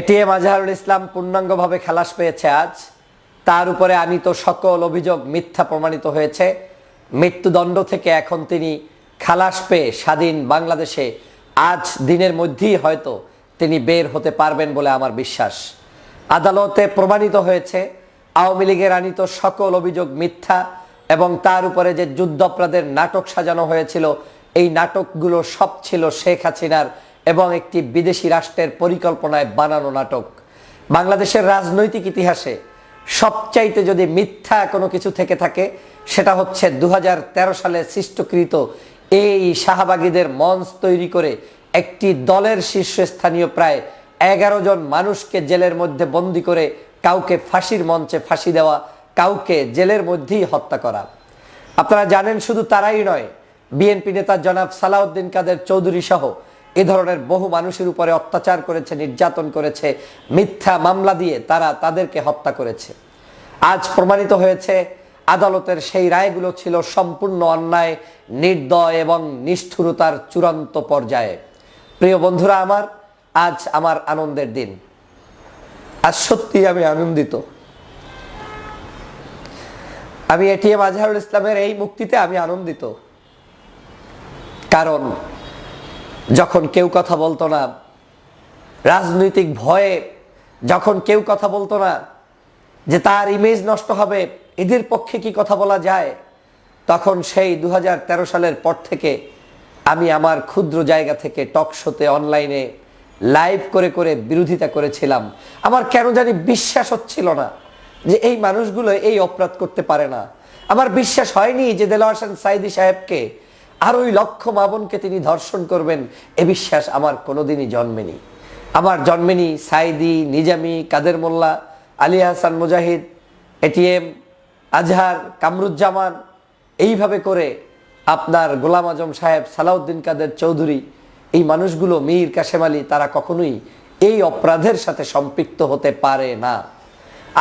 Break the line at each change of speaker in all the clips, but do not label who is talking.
ATM Azharul Islam পূর্ণাঙ্গভাবে খালাস পেয়েছে আজ। তার উপরে আনিত সকল অভিযোগ মিথ্যা প্রমাণিত হয়েছে। মৃত্যুদণ্ড থেকে এখন তিনি খালাস পেয়ে স্বাধীন বাংলাদেশে আজ দিনের মধ্যেই হয়তো তিনি বের হতে পারবেন বলে আমার বিশ্বাস। আদালতে প্রমাণিত হয়েছে, আওয়ামী লীগের আনিত সকল অভিযোগ মিথ্যা এবং তার উপরে যে যুদ্ধাপরাধের নাটক সাজানো হয়েছিল এই নাটকগুলো সব ছিল শেখ হাসিনার এবং একটি বিদেশি রাষ্ট্রের পরিকল্পনায় বানানো নাটক। বাংলাদেশের রাজনৈতিক ইতিহাসে সবচাইতে যদি মিথ্যা কোনো কিছু থেকে থাকে, সেটা হচ্ছে দু হাজার তেরো সালে সৃষ্টকৃত এই শাহবাগীদের মঞ্চ তৈরি করে একটি দলের শীর্ষস্থানীয় প্রায় এগারো জন মানুষকে জেলের মধ্যে বন্দি করে কাউকে ফাঁসির মঞ্চে ফাঁসি দেওয়া, কাউকে জেলের মধ্যেই হত্যা করা। আপনারা জানেন শুধু তারাই নয় বিএনপি নেতা জনাব সালাউদ্দিন কাদের চৌধুরী সহ এ ধরনের বহু মানুষের উপরে অত্যাচার করেছে, নির্যাতন করেছে, মিথ্যা মামলা দিয়ে তারা তাদেরকে হত্যা করেছে। আজ প্রমাণিত হয়েছে, আদালতের সেই রায়গুলো ছিল সম্পূর্ণ অন্যায়, নির্দয় এবং নিষ্ঠুরতার চূড়ান্ত পর্যায়ে। প্রিয় বন্ধুরা আমার, আজ আমার আনন্দের দিন। আজ সত্যি আমি আনন্দিত। আমি এটিএম আজহারুল ইসলামের এই মুক্তিতে আমি আনন্দিত। কারণ যখন কেউ কথা বলতো না, রাজনৈতিক ভয়ে যখন কেউ কথা বলতো না যে তার ইমেজ নষ্ট হবে, এদের পক্ষে কি কথা বলা যায়, তখন সেই দু হাজার তেরো সালের পর থেকে আমি আমার ক্ষুদ্র জায়গা থেকে টক শোতে অনলাইনে লাইভ করে করে বিরোধিতা করেছিলাম। আমার কেন জানি বিশ্বাস হচ্ছিল না যে এই মানুষগুলো এই অপরাধ করতে পারে না। আমার বিশ্বাস হয়নি যে দেলোয়ার সাইদি সাহেবকে আর ওই লক্ষ মাবনকে তিনি ধর্ষণ করবেন, এ বিশ্বাস আমার কোনোদিনই জন্মেনি। আমার জন্মেনি সাইদি, নিজামি, কাদের মোল্লা, আলী হাসান, মুজাহিদ এটিএম আজহার, কামরুজ্জামান, এইভাবে করে আপনার গোলাম আজম সাহেব, সালাউদ্দিন কাদের চৌধুরী, এই মানুষগুলো মীর কাশেম আলী, তারা কখনোই এই অপরাধের সাথে সম্পৃক্ত হতে পারে না।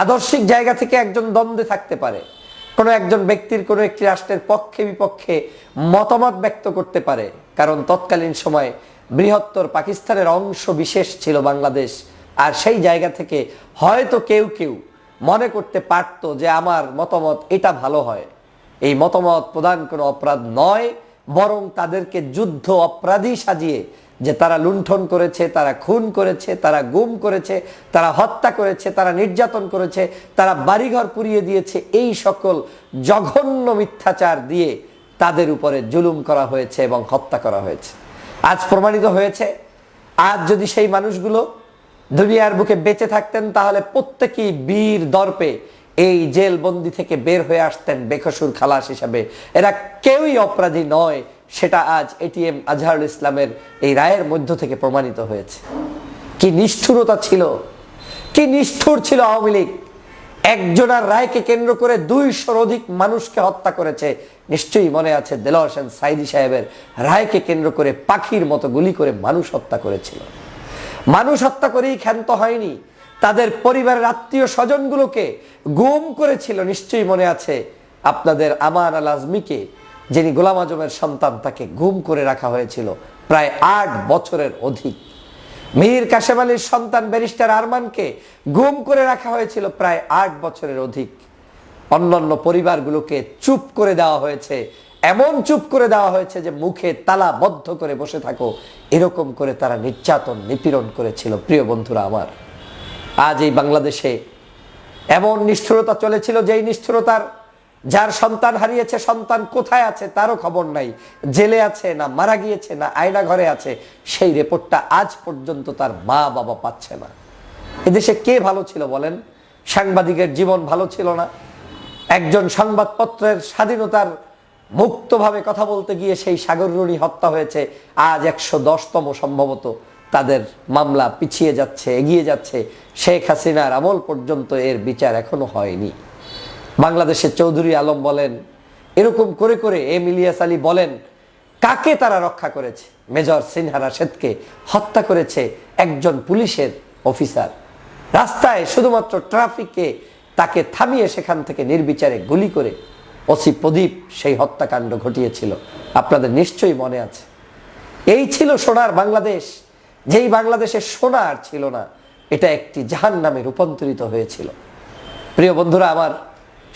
আদর্শিক জায়গা থেকে একজন দ্বন্দ্বে থাকতে পারে। কোনো একজন ব্যক্তির কোনো একটি রাষ্ট্রের পক্ষে, বিপক্ষে মতামত ব্যক্ত করতে পারে। কারণ তৎকালীন সময়ে বৃহত্তর পাকিস্তানের অংশ বিশেষ ছিল বাংলাদেশ। আর সেই জায়গা থেকে হয়তো কেউ কেউ মনে করতে পারত যে আমার মতামত এটা ভালো হয়। এই মতামত প্রধান কোনো অপরাধ নয়, বরং তাদেরকে যুদ্ধ অপরাধী সাজিয়ে যে তারা লুণ্ঠন করেছে, তারা খুন করেছে, তারা গুম করেছে, তারা হত্যা করেছে, তারা নির্যাতন করেছে, তারা বাড়িঘর পুড়িয়ে দিয়েছে, এই সকল জঘন্য মিথ্যাচার দিয়ে তাদের উপরে জুলুম করা হয়েছে এবং হত্যা করা হয়েছে। আজ প্রমাণিত হয়েছে, আজ যদি সেই মানুষগুলো দুনিয়ার বুকে বেঁচে থাকতেন, তাহলে প্রত্যেকেই বীর দর্পে এই জেল বন্দি থেকে বের হয়ে আসতেন বেকসুর খালাস হিসাবে। এরা কেউই অপরাধী নয়, সেটা আজ এটিএম আজহারুল ইসলামের এই রায়ের মধ্য থেকে প্রমাণিত হয়েছে। কি নিষ্ঠুরতা ছিল, কি নিষ্ঠুর ছিল আওয়ামী লীগ। একজনার রায়কে কেন্দ্র করে দুইশোর অধিক মানুষকে হত্যা করেছে। নিশ্চয়ই মনে আছে দেলোয়ার হোসেন সাইদি সাহেবের রায়কে কেন্দ্র করে পাখির মতো গুলি করে মানুষ হত্যা করেছিল। মানুষ হত্যা করেই ক্ষান্ত হয়নি। তাদের পরিবারের আত্মীয় স্বজনগুলোকে গুম করেছিল, নিশ্চয়ই মনে আছে আপনাদের আমান আল আজমিকে, যিনি গোলাম আজমের সন্তান, তাকে গুম করে রাখা হয়েছিল প্রায় আট বছরের অধিক। মীর কাশেম আলীর সন্তান ব্যারিস্টার আরমানকে গুম করে রাখা হয়েছিল প্রায় আট বছরের অধিক। অন্যান্য পরিবারগুলোকে চুপ করে দেওয়া হয়েছে, এমন চুপ করে দেওয়া হয়েছে যে মুখে তালা বদ্ধ করে বসে থাকো, এরকম করে তারা নির্যাতন, নিপীড়ন করেছিল। প্রিয় বন্ধুরা আমার আজ এই বাংলাদেশে এমন নিষ্ঠুরতা চলেছিল, যেই নিষ্ঠুরতার যার সন্তান হারিয়েছে, সন্তান কোথায় আছে তারও খবর নাই। জেলে আছে না মারা গিয়েছে না আয়না ঘরে আছে, সেই রিপোর্টটা আজ পর্যন্ত তার মা বাবা পাচ্ছে না। এদেশে কে ভালো ছিল বলেন? সাংবাদিকের জীবন ভালো ছিল না। একজন সংবাদপত্রের স্বাধীনতার মুক্তভাবে কথা বলতে গিয়ে সেই সাগররুণী হত্যা হয়েছে, আজ একশো দশতম সম্ভবত। তাদের মামলা পিছিয়ে যাচ্ছে, এগিয়ে যাচ্ছে। শেখ হাসিনার আমল পর্যন্ত এর বিচার এখনও হয়নি। বাংলাদেশের চৌধুরী আলম বলেন, এরকম করে করে এম ইলিয়াস আলী বলেন, কাকে তারা রক্ষা করেছে? মেজর সিনহা রাশেদকে হত্যা করেছে একজন পুলিশের অফিসার। রাস্তায় শুধুমাত্র ট্রাফিকে তাকে থামিয়ে সেখান থেকে নির্বিচারে গুলি করে ওসি প্রদীপ সেই হত্যাকাণ্ড ঘটিয়েছিল। আপনাদের নিশ্চয়ই মনে আছে। এই ছিল সোনার বাংলাদেশ। যেই বাংলাদেশের সোনার ছিল না, এটা একটি জাহান নামে রূপান্তরিত হয়েছিল। প্রিয় বন্ধুরা, আমার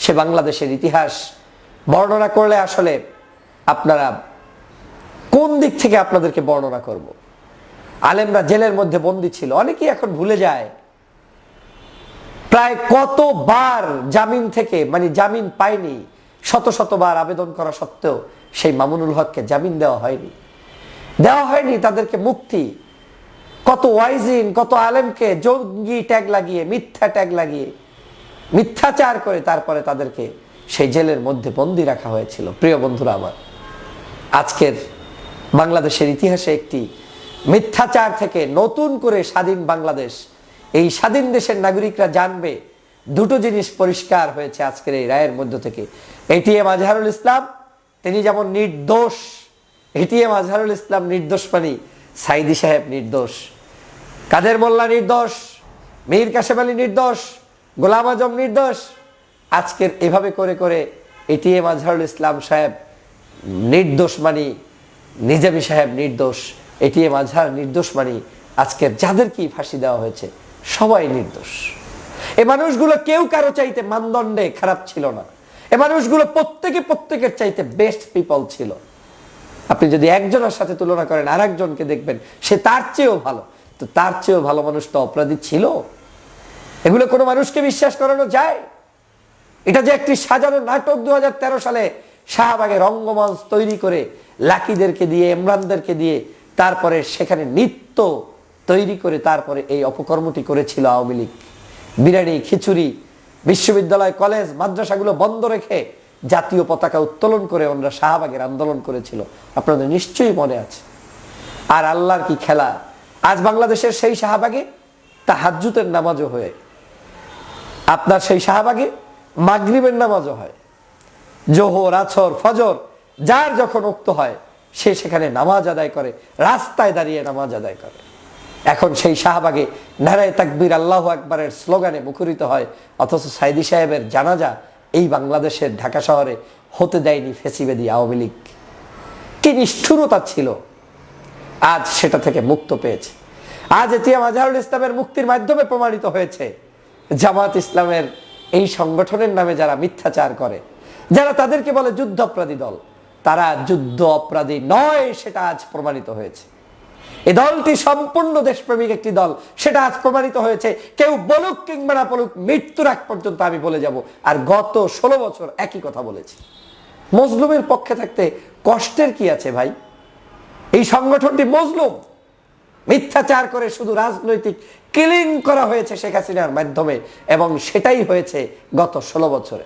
সে বাংলাদেশের ইতিহাস বর্ণনা করলে আসলে আপনারা কোন দিক থেকে আপনাদেরকে বর্ণনা করব। আলেমরা জেলের মধ্যে বন্দী ছিল, অনেকেই এখন ভুলে যায়। প্রায় কতবার জামিন থেকে মানে জামিন পায়নি, শত শতবার আবেদন করা সত্ত্বেও সেই মামুনুল হককে জামিন দেওয়া হয়নি। দেওয়া হয়নি তাদেরকে মুক্তি কত ওয়াইজিন কত আলেমকে জঙ্গি ট্যাগ লাগিয়ে, মিথ্যা ট্যাগ লাগিয়ে, মিথ্যাচার করে তারপরে তাদেরকে সেই জেলের মধ্যে বন্দি রাখা হয়েছিল। প্রিয় বন্ধুরা আমার, আজকের বাংলাদেশের ইতিহাসে একটি মিথ্যাচার থেকে নতুন করে স্বাধীন বাংলাদেশ, এই স্বাধীন দেশের নাগরিকরা জানবে দুটো জিনিস পরিষ্কার হয়েছে আজকের এই রায়ের মধ্য থেকে। এটিএম আজহারুল ইসলাম, তিনি যেমন নির্দোষ এটিএম আজহারুল ইসলাম নির্দোষ মানি সাইদি সাহেব নির্দোষ। কাদের মোল্লা নির্দোষ? মীর কাশেম আলী নির্দোষ? গোলাম আজম নির্দোষ? আজকের এভাবে করে করে এটিএম আজহারুল ইসলাম সাহেব নির্দোষ মানি, নিজামী সাহেব নির্দোষ এটিএম আজহার নির্দোষ মানি, আজকের যাদেরকেই ফাঁসি দেওয়া হয়েছে, সবাই নির্দোষ। এ মানুষগুলো কেউ কারও চাইতে মানদণ্ডে খারাপ ছিল না। এ মানুষগুলো প্রত্যেকে প্রত্যেকের চাইতে বেস্ট পিপল ছিল। আপনি যদি একজনের সাথে তুলনা করেন আর একজনকে দেখবেন, সে তার চেয়েও ভালো। তো তার চেয়েও ভালো মানুষটা অপরাধী ছিল। এগুলো কোনো মানুষকে বিশ্বাস করানো যায়? এটা যে একটি সাজানো নাটক দুহাজার তেরো সালে শাহবাগে রঙ্গমঞ্চ তৈরি করে লাকিদেরকে দিয়ে, ইমরানদেরকে দিয়ে, তারপরে সেখানে নিত্য তৈরি করে তারপরে এই অপকর্মটি করেছিল আওয়ামী লীগ। বিরিয়ানি, খিচুড়ি, বিশ্ববিদ্যালয়, কলেজ, মাদ্রাসাগুলো বন্ধ রেখে জাতীয় পতাকা উত্তোলন করে ওনারা শাহবাগের আন্দোলন করেছিল। আপনাদের নিশ্চয়ই মনে আছে। আর আল্লাহর কি খেলা? আজ বাংলাদেশের সেই শাহবাগে তা হাজুতের নামাজও হয়ে। আপনার সেই শাহবাগে মাগরিবের নামাজও হয়। জোহর, আছর, ফজর, যার যখন উক্ত হয়, সে সেখানে নামাজ আদায় করে, রাস্তায় দাঁড়িয়ে নামাজ আদায় করে। এখন সেই শাহবাগে নারায় তাকবির আল্লাহ আকবরের স্লোগানে মুখরিত হয়, অথচ সাইদি সাহেবের জানাজা এই বাংলাদেশের ঢাকা শহরে হতে দেয়নি ফেসিবেদি আওয়ামী লীগ। কি নিষ্ঠুরতা ছিল আজ সেটা থেকে মুক্ত পেয়েছে। আজ এটিএম আজহারুল ইসলামের মুক্তির মাধ্যমে প্রমাণিত হয়েছে, জামাত ইসলামের এই সংগঠনের নামে যারা মিথ্যাচার করে, যারা তাদেরকে বলে যুদ্ধ অপরাধী দল, তারা যুদ্ধ অপরাধী নয় সেটা আজ প্রমাণিত হয়েছে। এ দলটি সম্পূর্ণ দেশপ্রেমিক একটি দল, সেটা আজ প্রমাণিত হয়েছে। কেউ বলুক কিংবা না বলুক, মৃত্যুর আগ পর্যন্ত আমি বলে যাব, আর গত ষোলো বছর একই কথা বলেছি। মজলুমের পক্ষে থাকতে কষ্টের কি আছে ভাই? এই সংগঠনটি মজলুম। মিথ্যাচার করে শুধু রাজনৈতিক কিলিং করা হয়েছে শেখ হাসিনার মাধ্যমে এবং সেটাই হয়েছে গত ষোলো বছরে।